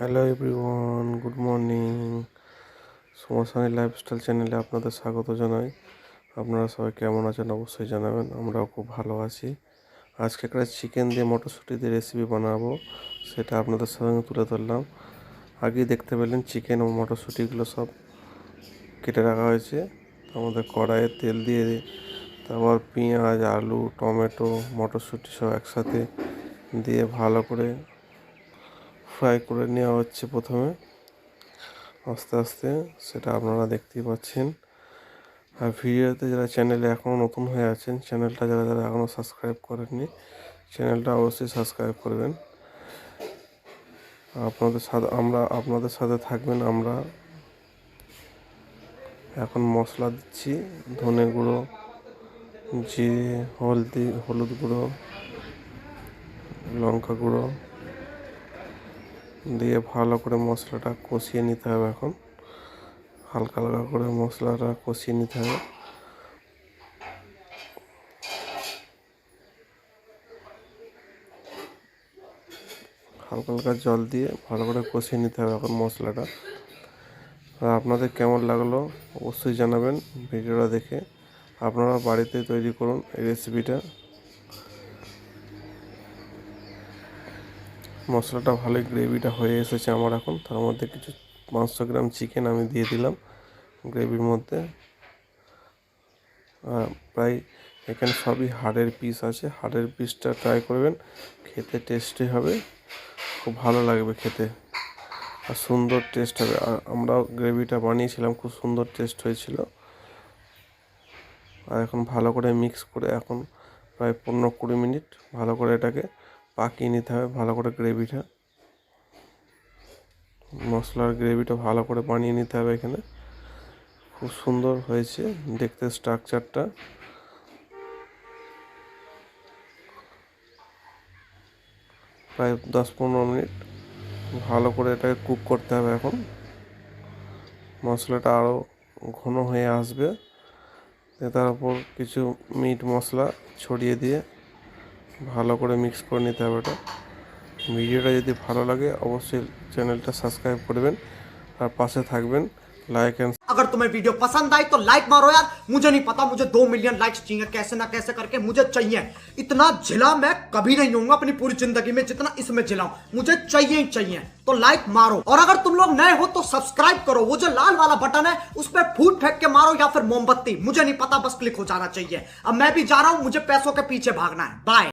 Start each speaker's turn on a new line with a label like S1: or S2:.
S1: Hello everyone, good morning. সমসানি lifestyle চ্যানেলে আপনাদের স্বাগত জানাই। আপনারা সবাই কেমন আছেন অবশ্যই জানাবেন, আমরাও খুব ভালো আছি। আজকে একটা চিকেন দিয়ে মটরশুঁটি দিয়ে রেসিপি বানাবো, সেটা আপনাদের সঙ্গে তুলে ধরলাম। আগেই দেখতে পেলেন চিকেন ও মটরশুঁটিগুলো সব কেটে রাখা হয়েছে। মধ্যে কড়াইয়ে তেল দিয়ে তারপর পেঁয়াজ, আলু, টমেটো, মটরশুঁটি সব একসাথে দিয়ে ভালো করে ফ্রাই করে নেওয়া হচ্ছে প্রথমে। আস্তে আস্তে সেটা আপনারা দেখতেই পাচ্ছেন। আর ভিডিওতে যারা চ্যানেলে এখনও নতুন হয়ে আছেন চ্যানেলটা যারা যারা এখনও সাবস্ক্রাইব করেননি চ্যানেলটা অবশ্যই সাবস্ক্রাইব করবেন। আপনাদের সাথে, আমরা, আপনাদের সাথে থাকবেন আমরা। এখন মশলা দিচ্ছি, ধনে গুঁড়ো, জিরে, হলদি, হলুদ গুঁড়ো, লঙ্কা গুঁড়ো। দিয়ে ভালো করে মশলাটা কষিয়ে নিতে হবে এখন। হালকা হালকা করে মশলাটা কষিয়ে নিতে হবে। হালকা হালকা জল দিয়ে ভালো করে কষিয়ে নিতে হবে এখন মশলাটা। আর আপনাদের কেমন লাগল অবশ্যই জানাবেন ভিডিওটা দেখে। আপনারা বাড়িতে তৈরি করুন এই রেসিপিটা মশলাটা ভালোই গ্রেভিটা হয়ে এসেছে আমার এখন। তার মধ্যে কিছু পাঁচশো গ্রাম চিকেন আমি দিয়ে দিলাম গ্রেভির মধ্যে। প্রায় এখানে সবই হাড়ের পিস আছে। হাড়ের পিসটা ট্রাই করবেন, খেতে টেস্টি হবে, খুব ভালো লাগবে খেতে। আর সুন্দর টেস্ট হবে। আর আমরাও গ্রেভিটা বানিয়েছিলাম, খুব সুন্দর টেস্ট হয়েছিল। আর এখন ভালো করে মিক্স করে এখন প্রায় পনেরো কুড়ি মিনিট ভালো করে এটাকে পাকিয়ে নিতে হবে, ভালো করে গ্রেভিটা। মশলার গ্রেভিটা ভালো করে বানিয়ে নিতে হবে এখানে। খুব সুন্দর হয়েছে দেখতে স্ট্রাকচারটা। প্রায় দশ পনেরো মিনিট ভালো করে এটাকে কুক করতে হবে এখন। মশলাটা আরও ঘন হয়ে আসবে। তার উপর কিছু মিট মশলা ছড়িয়ে দিয়ে ভালো করে মিক্স করে নিতে হবে এটা ভিডিওটা যদি ভালো লাগে অবশ্যই চ্যানেলটা সাবস্ক্রাইব করবেন আর পাশে থাকবেন লাইক অ্যান্ড
S2: अगर तुम्हें वीडियो पसंद आई तो लाइक मारो यार मुझे नहीं पता मुझे दो मिलियन लाइक्स चाहिए कैसे ना कैसे करके मुझे चाहिए इतना झिला मैं कभी नहीं होऊंगा अपनी पूरी जिंदगी में जितना इसमें झिला हूं मुझे चाहिए ही चाहिए तो लाइक मारो और अगर तुम लोग नए हो तो सब्सक्राइब करो वो जो लाल वाला बटन है उस पर फूट फेंक के मारो या फिर मोमबत्ती मुझे नहीं पता बस क्लिक हो जाना चाहिए अब मैं भी जा रहा हूं मुझे पैसों के पीछे भागना है बाय